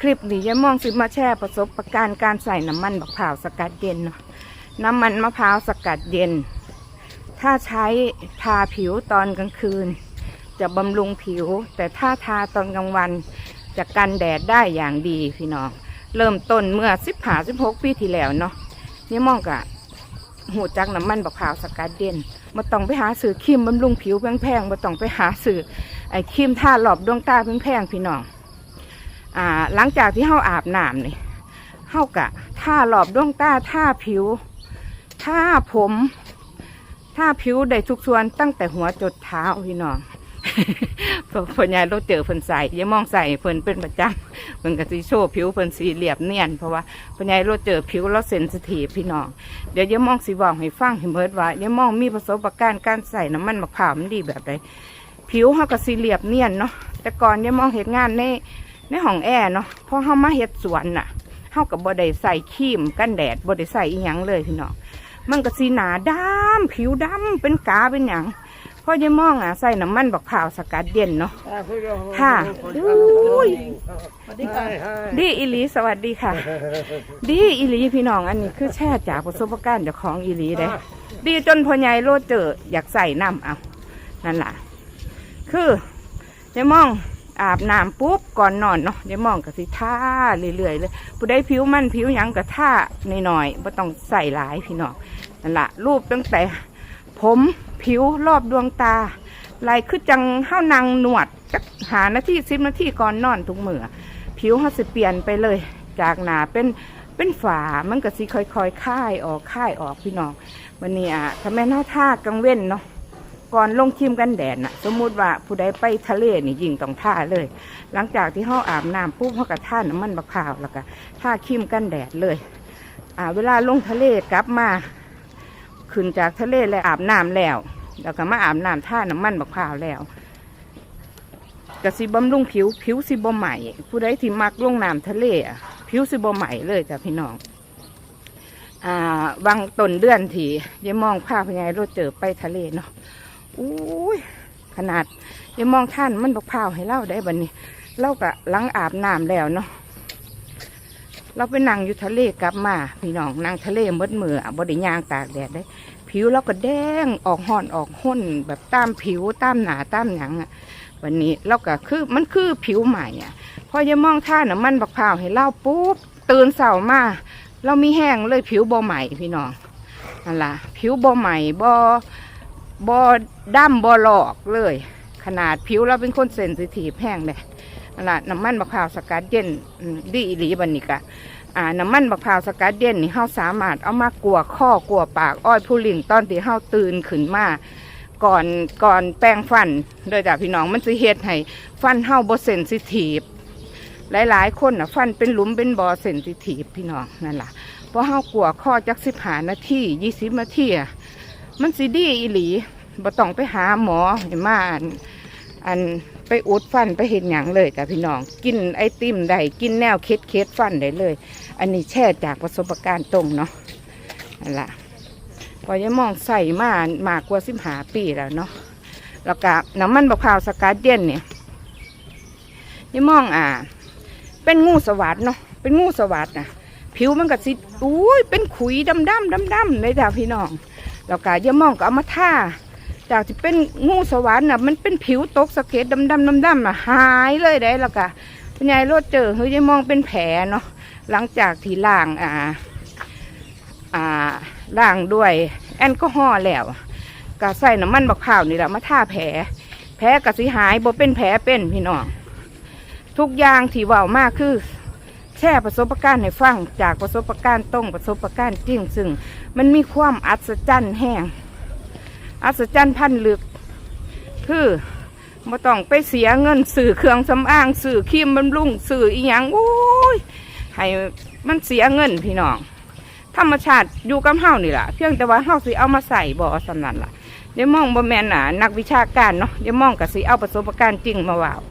คลิปนี้ยายมองสิมาแชร์ประสบการณ์การใส่น้ำมันมะพร้าวสกัดเย็นเนาะน้ำมันมะพร้าวสกัดเย็น ถ้าใช้ทาผิวตอนกลางคืน จะบำรุงผิว แต่ถ้าทาตอนกลางวัน จะกันแดดได้อย่างดีพี่น้องเริ่มต้นเมื่อสิบหาสิบหกปีที่แล้วเนาะยายมองกะหูจักน้ำมันมะพร้าวสกัดเย็นมาต้องไปหาซื้อครีมบำรุงผิวแพงๆมาต้องไปหาซื้อไอ้ครีมทาหลอบดวงตาแพงๆพี่น้อง อ่าหลังจากที่เฮาอาบน้ำนี่เฮากะท่าหลอบดวงตาท่าผิวท่าผมท่าผิวได้ทุกส่วนตั้งแต่หัวจดเท้าพี่น้องเพิ่นเพิ่นยายรถเจอเพิ่นใส่อยามองใส่เพิ่นเป็นประจำเพิ่นก็สิโชว์ผิวเพิ่นสีเรียบเนียนเพราะว่าเพิ่นยายรถเจอผิวแล้วเซนซิทีฟพี่น้องเดี๋ยวยามองสิบอกให้ฟังให้เบิดว่ายามองมีประสบการณ์การใส่น้ำมันมะพร้าวมันดีแบบใดผิวเฮาก็สีเรียบเนียนเนาะแต่ก่อนยามองเห็นงานใน ในห้องแอร์เนาะพอเฮามาเฮ็ดสวนน่ะเฮากับบ่ได้ใส่ครีมกันแดดบ่ได้ใส่อีหยังเลยพี่น้องมันก็สีหนาดำผิวดำเป็นกาเป็นหยังพ่อยายมองอะใส่น้ำมันบักพร้าวสกัดเย็นเนาะค่ะอุ้ยดีค่ะดีอีหลีสวัสดีค่ะ ดีอีหลีพี่น้องอันนี้คือแช่จากประสบการณ์จ้าของอีหลีเด้ดีจนพ่อใหญ่โลดเจออยากใส่น้ำเอานั่นล่ะ คือยายมอง อาบน้ำปุ๊บก่อนนอนเนาะยายมองก็สิท่าเรื่อยๆเลยผู้ใดผิวมันผิวยังก็ท่าหน่อยๆไม่ต้องใส่หลายพี่น้องนั่นละรูปตั้งแต่ผมผิวรอบดวงตาลายคือจังเห้านางหนวดจักหานาทีสิบนาทีก่อนนอนทุกมือผิวเขาสิเปลี่ยนไปเลย จากหนาเป็นเป็นฝามันก็สิค่อยๆค่ายออกค่ายออกพี่น้องวันนี้อะถ้าแม่นเฮาท่ากลางเว้นเนาะ ก่อนลงครีมกันแดดน่ะ สมมุติว่าผู้ใดไปทะเลนี่ยิ่งต้องท่าเลย หลังจากที่เฮาอาบน้ำปุ๊บเฮาก็ท่าน้ำมันมะพร้าวแล้วก็ท่าครีมกันแดดเลย อ่า เวลาลงทะเลกลับมา ขึ้นจากทะเลแล้วอาบน้ำแล้ว แล้วก็มาอาบน้ำท่าน้ำมันมะพร้าวแล้วก็สิบำรุงผิวผิวสิบ่ใหม่ผู้ใดที่มักลงน้ำทะเลอะผิวสิบ่ใหม่เลยจ้ะพี่น้องอ่าวังต้นเดือนที่ยายมองภาพยายรถเจอไปทะเลเนาะ อุ้ยขนาดยายมองท่านมันบักพร้าวให้เล่าได้บันนี้เล่ากะหลังอาบน้ำแล้วเนาะเราไปนั่งอยู่ทะเลกลับมาพี่น้องนั่งทะเลมดมือบไดิยางตากแดดได้ ผิวเราก็แดงออกห่อนออกห้นแบบตามผิวตามหนาตามหยังอะวันนี้เราก็คือมันคือผิวใหม่อะพอยายมองท่าน้ำมันบักพร้าวให้เล่าปุ๊บตื่นเสามาเรามีแห้งเลยผิวบ่ใหม่พี่น้องนั่นล่ะผิวบ่ใหม่บ่ บ่ดำบ่หลอกเลย ขนาดผิวเราเป็นคนเซนซิทีฟแห้งเลยนั่นล่ะน้ำมันมะพร้าวสกัดเย็นดีอีหลีบันนี้กะอ่าน้ำมันมะพร้าวสกัดเย็นนี่เฮาสามารถเอามากลัวข้อกลัวปากอ้อยผู้ลิงตอนที่เฮาตื่นขึ้นมาก่อนก่อนแปรงฟันโดยจากพี่น้องมันสิเฮ็ดให้ฟันเฮาบ่เซนซิทีฟหลายๆ คนน่ะฟันเป็นหลุมเป็นบอเซนซิทีฟพี่น้องนั่นล่ะเพราะเฮากลัวข้อจักสิบหานาทียี่สิบนาทีอะ มันสิดีอีหลีบ่ต้องไปหาหมอให้มาอันอันไปอุดฟันไปเห็นหยังเลยแต่พี่น้องกินไอติมได้กินแนวเคสเคสฟันได้เลย อันนี้แช่จากประสบการณ์ตรงเนาะนั่นละพอยายมองใส่มามากกว่าสิบหาปีแล้วเนาะแล้วก็น้ำมันบะพร้าวสกัดเย็นเนี่ยยายมองอ่า เป็นงูสวัสดเนาะเป็นงูสวัสดนะผิวมันก็สิอุ้ยเป็นขุยดำดำดำดำเลยจ้ะพี่น้อง แล้วก็อยามองก็เอามาท่าจากที่เป็นงูสวัสดน่ะมันเป็นผิวตกสะเก็ดดำดำดำดำๆน่ะหายเลยได้แล้วก็คุณยายรถเจอเฮ้ยยายมองเป็นแผลเนาะหลังจากที่ล้างอ่าอ่าล้างด้วยแอลกอฮอล์แล้วก็ใส่น้ำมันบักพร้าวนี่แหละมาท่าแผล แผลก็สิหายบ่เป็นแผลเป็นพี่น้องทุกอย่างที่เว่ามากคือ แช่ประสบการณ์ให้ฟังจากประสบการณ์ตรงประสบการณ์จริงซึ่ง มันมีความอัศจรรย์แห้งอัศจรรย์พันลึก คือมาต้องไปเสียเงินสื่อเครื่องสำอางสื่อครีมบำรุงสื่ออีหยังโอ้ยให้มันเสียเงินพี่น้องธรรมชาติอยู่กับเฮานี่แหละเพียงแต่ว่าเฮาสิเอามาใส่บ่อสำนันล่ะเดี๋ยวมองบ่แม่นน่ะนักวิชาการเนาะเดี๋ยวมองก็สิเอาประสบการณ์จริงมาว่า